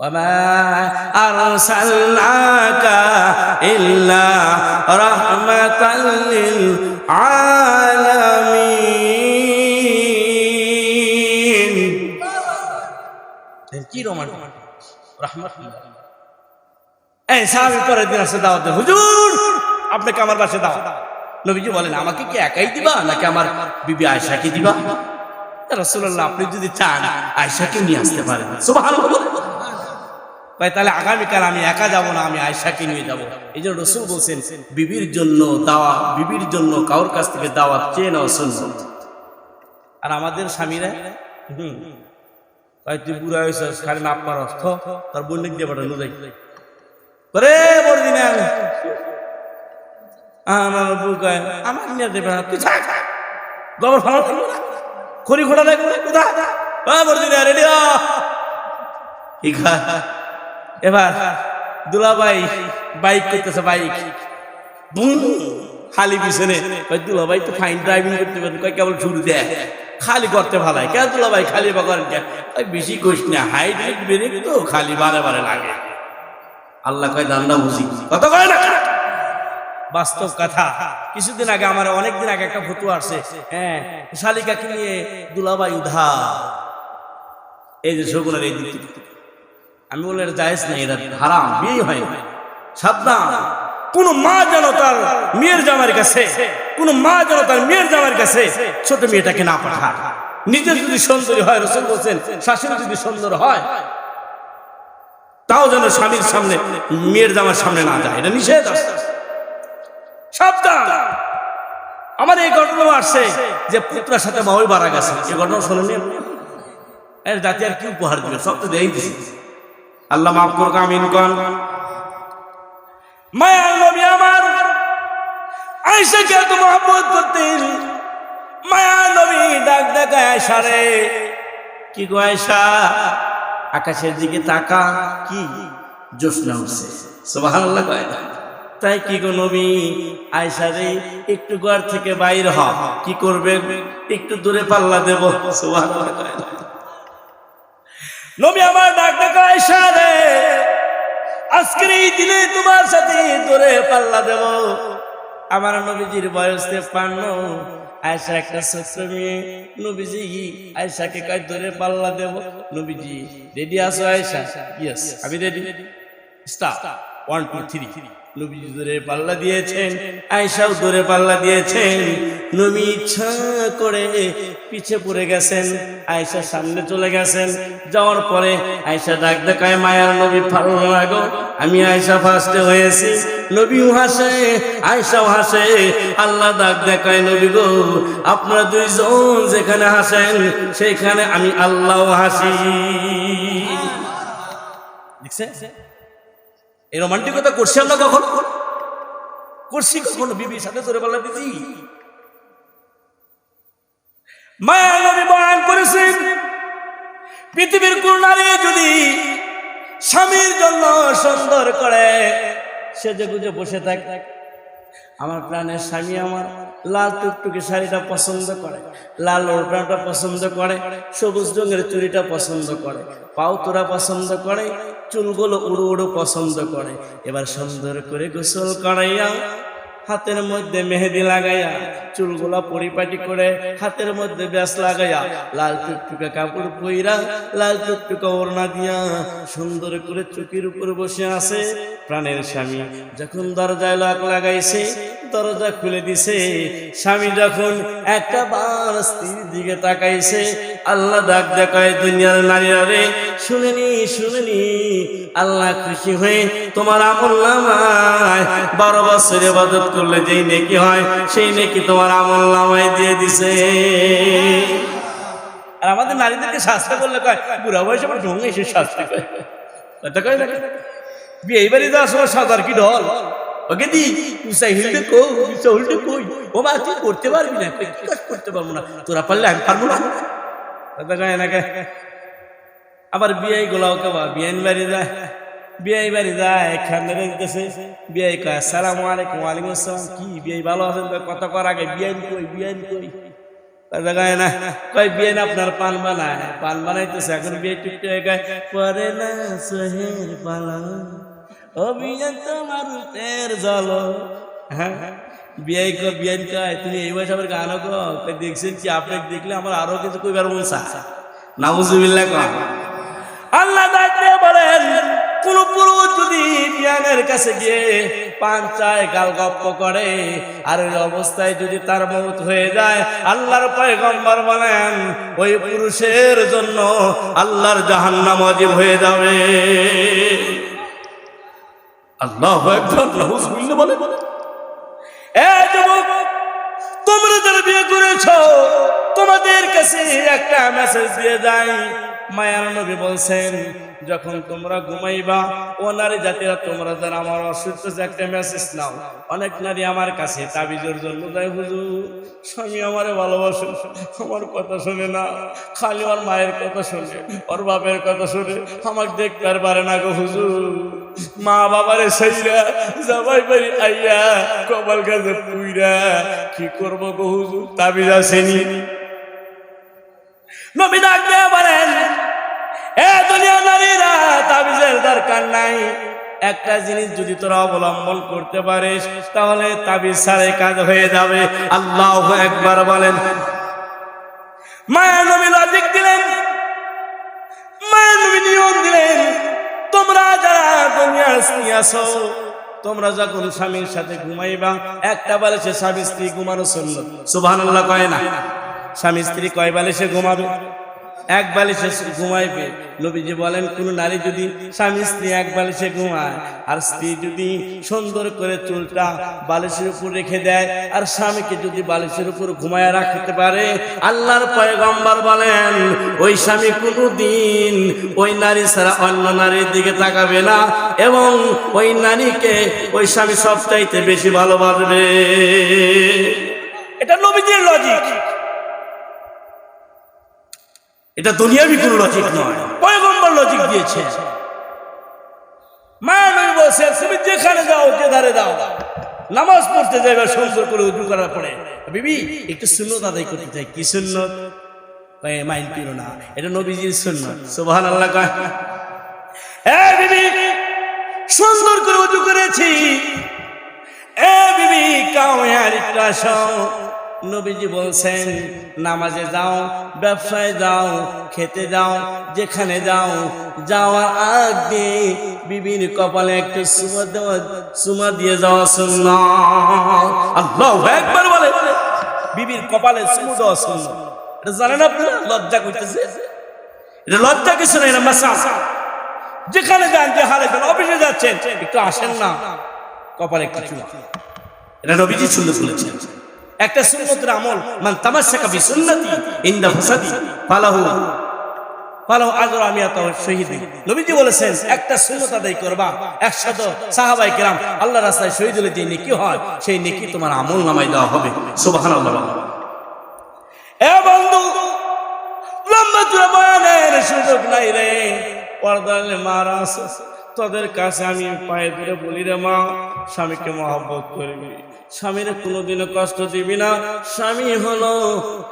وما أرسلناك إلا رحمة للعالمين কি রোমান্টিক রহমতুল্লাহ এই সাহাবি পরের দিন আসে দাওয়াত দেন, হুজুর আপনাকে আমার বাসে দাও নবীজি বলেন আমাকে কি একাই দিবা নাকি আমার বিবি আয়সাকে দিবা রসুল্লাহ আপনি যদি চান আয়সাকে নিয়ে আসতে পারেন সুবহানাল্লাহ ভাই, তাহলে আগামীকাল আমি একা যাব না, আমি আয়সাকে নিয়ে যাব। এই জন্য রসুল বলছেন, বিবির জন্য দাওয়া, বিবির জন্য কারোর কাছ থেকে দাওয়াত চেয়ে নেওয়া সুন্নত। আর আমাদের স্বামীরা, হুম তুই বুড়া হয়েছিস খালি মাপ অর্থ, তার বন্যিক দিয়ে পাঠানো যাই করে আমার আমার নিয়ে দেবে না, তুই না, খড়ি ঘোড়া লাগবে না কোথা বড়দিনে, রেডি এবার দুলাভাই বাইক করতেছে বাইক। খালি পিছনে। দুলাভাই তো ফাইন ড্রাইভিং করতে পারে। কই কেবল শুরু দেয় খালি করতে ভালাই। কে দুলাভাই খালি বাগান কে? কই বেশি কইস না। হাইড্রিক ব্রেক তো খালি বারে বারে লাগে। আল্লাহ কয়, দান্দা বুঝি। কত করে না? বাস্তব কথা। কিছুদিন আগে আমার, অনেকদিন আগে একটা ফটো আসছে। হ্যাঁ শালিকাকে নিয়ে দুলাভাই উধা এই যে শগুনের এই। আমি বলে জায়েজ নেই এটা হারাম বিয়ে হয় না। সাবধান, কোন মা যেন তার মেয়ের জামার কাছে, কোন মা যেন তার মেয়ের জামার কাছে ছোট মেয়েটাকে না পাঠায়। নিজের যদি সুন্দরী হয়, রসুল বলছেন, শাশুড়ি যদি সুন্দর হয়, তাও যেন স্বামীর সামনে, মেয়ের জামার সামনে না যায়। এটা নিষেধ সাবধান। আমার এই ঘটনা আসছে যে পুত্রের সাথে মাওই বাড়া গেছে। এই ঘটনা শোনেনি? এর জাতি আর কি উপহার দিবে? সব তো দেই দিছি। আল্লাহ মাফ করুক, আমিন কন। মায়া নবী আমার আয়েশাকে এত মহব্বত করতেন? মায়া নবী ডাক ডাকা আয়েশা রে। কি গো আয়েশা? আকাশের দিকে তাকা, কি জোসনা উঠছে। সুবহানাল্লাহ কয় তাই কি গো নবী? আয়েশা রে, একটু ঘর থেকে বাইর হ, কি করবে? একটু দূরে পাল্লা দেব। সুবহানাল্লাহ কয় নবী আমার ডাক ডাকা আয়েশা রে, আজকের এই দিনে তোমার সাথে দূরে পাল্লা দেব। আমার নবীজির বয়স তেপান্ন আয়সা একটা ছোট্ট মেয়ে। নবীজি, আয়সাকে কয়, ধরে পাল্লা দেব। নবীজি রেডি আছো আয়সা? ইয়েস আমি ready start one two three three Nabiji দূরে পাল্লা দিয়েছেন আয়সাও দূরে পাল্লা দিয়েছেন। নবী ইচ্ছা করে পিছে পড়ে গেছেন আয়সা সামনে চলে গেছেন। যাওয়ার পরে আয়সা ডাক দেখায়, মায়ার নবী ভালো লাগো আমি আয়সা ফার্স্টে হয়েছি। নবীও হাসে আয়সাও হাসে। আল্লাহ ডাক দেখায়, নবী গো, আপনারা দুইজন যেখানে হাসেন, সেইখানে আমি আল্লাহও হাসি। দেখছে এই রোমান্টিকতা করছি আমরা কখন? করছি কখনো? বিবির সাথে তোরে বলা দিদি মায়া নবী বয়ান করেছেন, পৃথিবীর কোন নারী যদি স্বামীর জন্য সুন্দর করে সেজে গুজে বসে থাকে আমার প্রাণের স্বামী আমার লাল টুকটুকি শাড়িটা পছন্দ করে, লাল ওড়নাটা পছন্দ করে, সবুজ রঙের চুরিটা পছন্দ করে, পাউতোরা পছন্দ করে, চুলগুলো উড়ো উড়ো পছন্দ করে। এবার সুন্দর করে গোসল করাইয়া হাতের মধ্যে মেহেদি লাগাইয়া, চুলগুলা পরিপাটি করে হাতের মধ্যে ব্যাস লাগাইয়া, লাল চুকটুকা কাপড় পইরা, লাল চুকটুকা ওড়না দিয়া সুন্দর করে চুকির উপর বসে আছে। প্রাণের স্বামী যখন দরজায় লক লাগাইছে দরজা খুলে দিছে। স্বামী যখন একটা বার স্ত্রীর দিকে তাকাইছে, আল্লাহ ডাক দেখায়, দুনিয়ার নারীরা রে শুনেনি শুনেনি আল্লাহ খুশি হয়ে তোমার আমল নামায়। বারো বছর ইবাদত করলে যেই নেকি হয়, সেই নেকি তোমার আমল নামায় দিয়ে দিছে। আর আমাদের নারীদেরকে শাস্তি করলে কয়, বুড়া বয়সে আমার ঢঙ্গে এসে শাস্তি কয়। কথা কয় না বিয়ে বাড়ি যাওয়ার সাঁতার কি ঢল? ওকে দি উষা হিলতে কো উষা কই? ও মা তুই করতে পারবি না? করতে পারব না? তোরা পারলে আমি পারব না। কথা কয় না কয়। আবার বিয়ে গোলাও কেবা বিয়ান বাড়ি যায়। বিয়ে বাড়ি যায় খান্ডে দিতেছে। বিয়ে কয় আসসালামু আলাইকুম ওয়ালাইকুম আসসালাম। কি বিয়ে ভালো আছেন? কয়, কথা কর আগে বিয়ান কই বিয়ান কই? দেখায় না। কয় বিয়ে না আপনার পান বানায়? পান বানাইতেছে এখন বিয়ে টুকটে গায় পরে না সোহের পালা অভিযান তোমার তের জল। হ্যাঁ বিয়ে কর বিয়ে কয় তুমি এই বয়সে আবার গানও কো কই দেখছেন কি, আপনাকে দেখলে আমার আরও কিছু কইবার মন চা নাউজুবিল্লাহ কয় আল্লাহ দাঁড়িয়ে বলেন, কোন পুরুষ যদি বিয়ানের কাছে গিয়ে পান চায় গাল গপ্প করে, আর ওই অবস্থায় যদি তার মৌত হয়ে যায়, আল্লাহর পয়গম্বর বলেন, ওই পুরুষের জন্য আল্লাহর জাহান্নাম অজীব হয়ে যাবে। আল্লাহ একবার বললে বলে তোমরা যারা বিয়ে করেছ তোমাদের কাছে একটা মেসেজ দিয়ে যাই। মায়ার নবী বলছেন, যখন তোমরা ঘুমাইবা, ও নারী জাতিরা, তোমরা যারা আমার অসুস্থ একটা মেসেজ নাও। অনেক নারী আমার কাছে তাবিজের জন্য যায়, হুজুর, স্বামী আমারে ভালোবাসে, আমার কথা শোনে না, খালি ওর মায়ের কথা শোনে, ওর বাপের কথা শোনে, আমাকে দেখতে আর পারে না গো, হুজুর। মা বাবারে সেইরা যাবাই পারি আইয়া, কপাল কাছে পুইরা, কি করব গো, হুজুর, তাবিজ আসেনি? নবী ডাক দিয়ে বলেন এ দুনিয়া নারীরা, তাবিজের দরকার নাই। একটা জিনিস যদি তোরা অবলম্বন করতে পারিস, তাহলে তাবিজ সারে কাজ হয়ে যাবে। আল্লাহ একবার বলেন, মায়া নবী লজিক দিলেন, মায়া নবী নিয়ম দিলেন, তোমরা যারা দুনিয়ার স্ত্রী তোমরা যখন স্বামীর সাথে ঘুমাইবা, একটা বালিশে স্বামী স্ত্রী ঘুমানো শুনল সুবহান কয় না। স্বামী স্ত্রী কয় বালিশে ঘুমাবে? এক বালিশে ঘুমাইবে। নবীজি বলেন, কোন নারী যদি স্বামী স্ত্রী এক বালিশে ঘুমায়, আর স্ত্রী যদি সুন্দর করে চুলটা বালিশের উপর রেখে দেয়, আর স্বামীকে যদি বালিশের উপর ঘুমায় রাখতে পারে, আল্লাহর পয়গম্বর বলেন, ওই স্বামী কোনো দিন ওই নারী ছাড়া অন্য নারীর দিকে তাকাবে না, এবং ওই নারীকে ওই স্বামী সবচাইতে বেশি ভালোবাসবে। এটা নবীজির লজিক এটা দুনিয়াবি কোনো লজিক নয়। পয়গম্বর লজিক দিয়েছে। মায়া নবী বলছে তুমি যেখানে যাও, যে ধারে দাও নামাজ পড়তে যাবে সুন্দর করে উজু করার পরে। বিবি, একটু সুন্নত আদায় করতে চাই। কি সুন্নত? মাইল পিরো না। এটা নবীজির সুন্নত। সুবহান আল্লাহ কয়, এ বিবি, সুন্দর করে উজু করেছি। এ বিবি একটু আসো। নবীজি বলছেন, নামাজে যাও, ব্যবসায় যাও, খেতে যাও, যেখানে যাও, যাওয়ার আগে বিবির কপালে একটু সুমা দেওয়া, সুমা দিয়ে যাওয়া শুনল আল্লাহ একবার বলে। বিবির কপালে সুমু দেওয়া শুনল এটা জানেন আপনারা লজ্জা করতেছে। এটা লজ্জা কিছু না এটা মাসা যেখানে যান, যে হালে যান, অফিসে যাচ্ছেন, একটু আসেন না। কপালে চুমা এটা নবীজি সুন্দর বলেছেন। একটা সুন্নতের আমল, মান তামাশাকা বি সুন্নতি ইনদা ফাসাদি, ফালাহু ফালাহু আজর আমি আত শহীদ। নবীজি বলেছেন, একটা সুন্নত আদায় করবা একশত সাহাবাই কেরাম আল্লাহ রাস্তায় শহীদ হলে যে নেকি হয়, সেই নেকি তোমার আমল নামায় দেওয়া হবে। সুবহানাল্লাহ। এ বন্ধু, লম্বা চূড়া বয়ানের সুযোগ নাই রে পর্দালে মারা তোদের কাছে আমি পায়ে ধরে বলি রে মা, স্বামীকে মহব্বত করবি। স্বামীর কোনোদিনও কষ্ট দিবি না। স্বামী হলো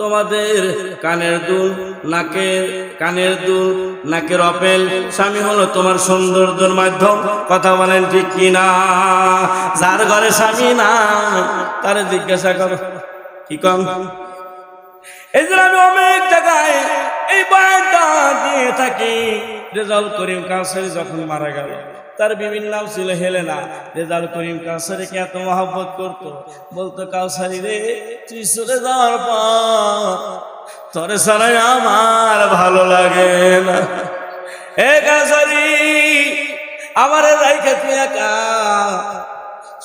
তোমাদের কানের দুল, নাকের, কানের দুল, নাকের অপেল স্বামী হলো তোমার সৌন্দর্যের মাধ্যম। কথা বলেন ঠিক কি না যার ঘরে স্বামী না তারে জিজ্ঞাসা করো, কি কম? এই জন্য অনেক জায়গায় এই বয়ানটা দিয়ে থাকি। রেজাল করিম কাউসারি যখন মারা গেল, তার বিভিন্ন নাম ছিল হেলেনা রেজাল করিম কাউসারিকে এত মহব্বত করতো। বলতো, কাউসারি রে, তুই চলে যাওয়ার পর তোরে ছাড়াই আমার ভালো লাগে না। এ কাউসারি, আমার রাইখে তুই একা।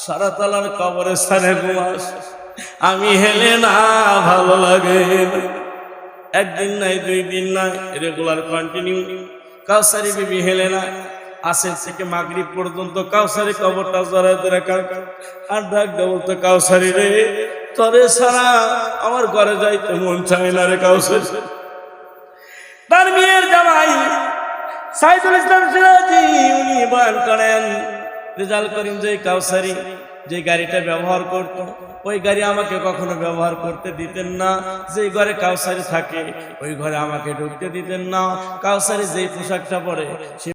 সারাতলার কবরের স্থানে ঘুমাস। আমি হেলে না, ভালো লাগে একদিন নাই, দুই দিন নাই রেগুলার কন্টিনিউ কাউসারি বিবি হেলে না। আসেন থেকে মাগরিব পর্যন্ত কাউসারি কবরটা জড়ায় ধরে আর ডাক দেবো তো কাউসারি রে, তরে সারা আমার ঘরে যাইতে মন চাই না রে কাউসারি। তার মেয়ের জামাই সাইদুল ইসলাম সিরাজি, উনি বয়ান করেন, রেজাল করিম যে কাউসারি যে গাড়িটা ব্যবহার করত, ওই গাড়ি আমাকে কখনো ব্যবহার করতে দিতেন না। যে ঘরে কাউসারি থাকে, ওই ঘরে আমাকে ঢুকতে দিতেন না। কাউসারি যেই পোশাকটা পরে